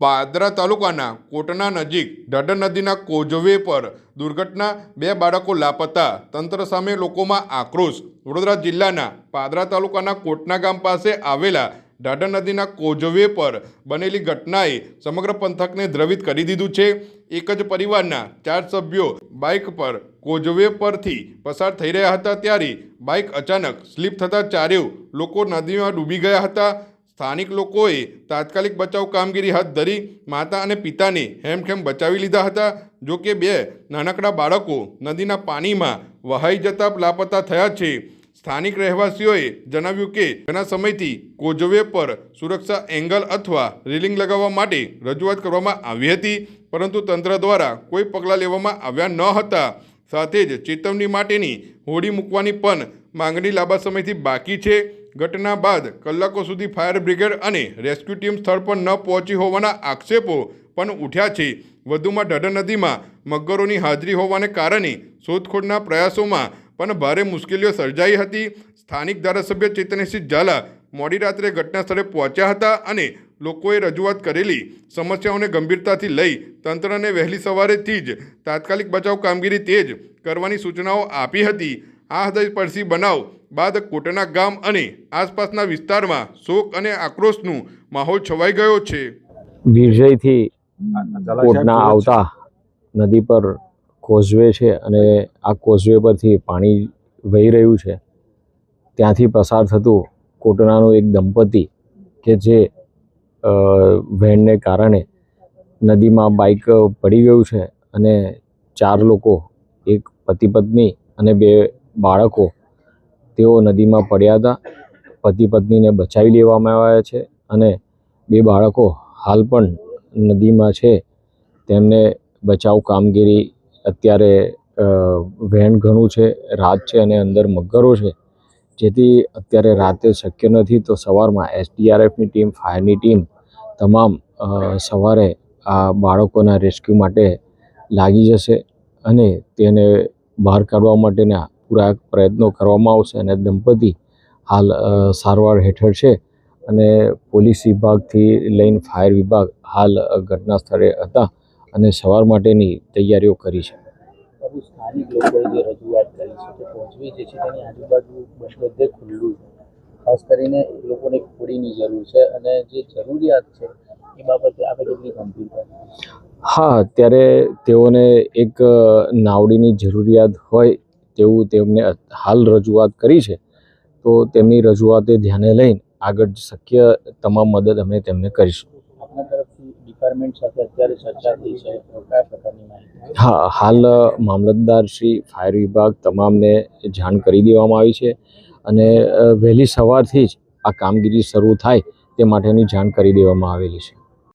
પાદરા તાલુકાના કોટના નજીક ઢાઢર નદીના કોજવે પર દુર્ઘટના બે બાળકો લાપતા તંત્ર સામે લોકોમાં આક્રોશ. વડોદરા જિલ્લાના પાદરા તાલુકાના કોટના ગામ પાસે આવેલા ઢાઢર નદીના કોજવે પર બનેલી ઘટનાએ સમગ્ર પંથકને દ્રવિત કરી દીધું છે. એક જ પરિવારના ચાર સભ્યો બાઇક પર કોજવે પરથી પસાર થઈ રહ્યા હતા ત્યારે બાઇક અચાનક સ્લીપ થતાં ચારેવ લોકો નદીમાં ડૂબી ગયા હતા. સ્થાનિક લોકોએ તાત્કાલિક બચાવ કામગીરી હાથ ધરી માતા અને પિતાને હેમખેમ બચાવી લીધા હતા. જો કે બે નાનકડા બાળકો નદીના પાણીમાં વહાઈ જતા લાપતા થયા છે. સ્થાનિક રહેવાસીઓએ જણાવ્યું કે ઘણા સમયથી કોજવે પર સુરક્ષા એંગલ અથવા રેલિંગ લગાવવા માટે રજૂઆત કરવામાં આવી હતી, પરંતુ તંત્ર દ્વારા કોઈ પગલાં લેવામાં આવ્યા ન હતા. સાથે જ ચેતવણી માટેની હોડી મૂકવાની પણ માંગણી લાંબા સમયથી બાકી છે. ઘટના બાદ કલાકો સુધી ફાયર બ્રિગેડ અને રેસ્ક્યુ ટીમ સ્થળ પર ન પહોંચી હોવાના આક્ષેપો પણ ઉઠ્યા છે. વધુમાં ઢાઢર નદીમાં મગરોની હાજરી હોવાને કારણે શોધખોળના પ્રયાસોમાં પણ ભારે મુશ્કેલીઓ સર્જાઈ હતી. સ્થાનિક ધારાસભ્ય ચેતનસિંહ ઝાલા મોડી રાત્રે ઘટના સ્થળે પહોંચ્યા હતા અને લોકોએ રજૂઆત કરેલી સમસ્યાઓને ગંભીરતાથી લઈ તંત્રને વહેલી સવારેથી જ તાત્કાલિક બચાવ કામગીરી તેજ કરવાની સૂચનાઓ આપી હતી. આ હૃદયસ્પર્શી બનાવ બાદ કોટના ગામ અને આસપાસના વિસ્તારમાં શોક અને આક્રોશનું માહોલ છવાઈ ગયો છે. વિરજયથી કોટના આવતા નદી પર કોઝવે છે અને આ કોઝવે પરથી પાણી વહી રહ્યું છે. ત્યાંથી પસાર થતું કોટનાનું એક દંપતી કે જે વહેણને કારણે નદીમાં બાઇક પડી ગયું છે અને ચાર લોકો એક પતિ પત્ની અને બે બાળકો તેઓ નદીમાં પડ્યા હતા. પતિ પત્નીને બચાવી લેવામાં આવ્યા છે અને બે બાળકો હાલ પણ નદીમાં છે. તેમને બચાવ કામગીરી અત્યારે વહેણ ઘણું છે, રાત છે અને અંદર મગરો છે. જેથી અત્યારે રાતે શક્ય નથી તો સવારમાં એસડીઆરએફની ટીમ, ફાયરની ટીમ તમામ સવારે આ બાળકોના રેસ્ક્યુ માટે લાગી જશે અને તેને બહાર કાઢવા માટેના પૂરા પ્રયત્નો કરવામાં આવશે અને દંપતી હાલ સારવાર હેઠળ છે અને પોલીસ વિભાગથી લઈને ફાયર વિભાગ હાલ ઘટના સ્થળે હતા અને સવાર માટેની તૈયારીઓ કરી છે. સ્થાનિક લોકોએ જે રજૂઆત કરી છે કે પહોંચવી જે છે તેની આજુબાજુ બધે ખુલ્લું છે. ખાસ કરીને એ લોકોને હોડીની જરૂર છે અને જે જરૂરિયાત છે એ બાબતે આપણે કેટલી ગંભીરતા હા અત્યારે તેઓને એક નાવડીની જરૂરિયાત હોય તેવું તેમને હાલ રજૂઆત કરી છે તો તેમની રજૂઆતે ધ્યાને લઈને આગળ શક્ય તમામ મદદ અમે તેમને કરીશું. હા હાલ મામલતદાર શ્રી ફાયર વિભાગ તમામને જાણ કરી દેવામાં આવી છે અને વહેલી સવારથી જ આ કામગીરી શરૂ થાય તે માટેની જાણ કરી દેવામાં આવેલી છે.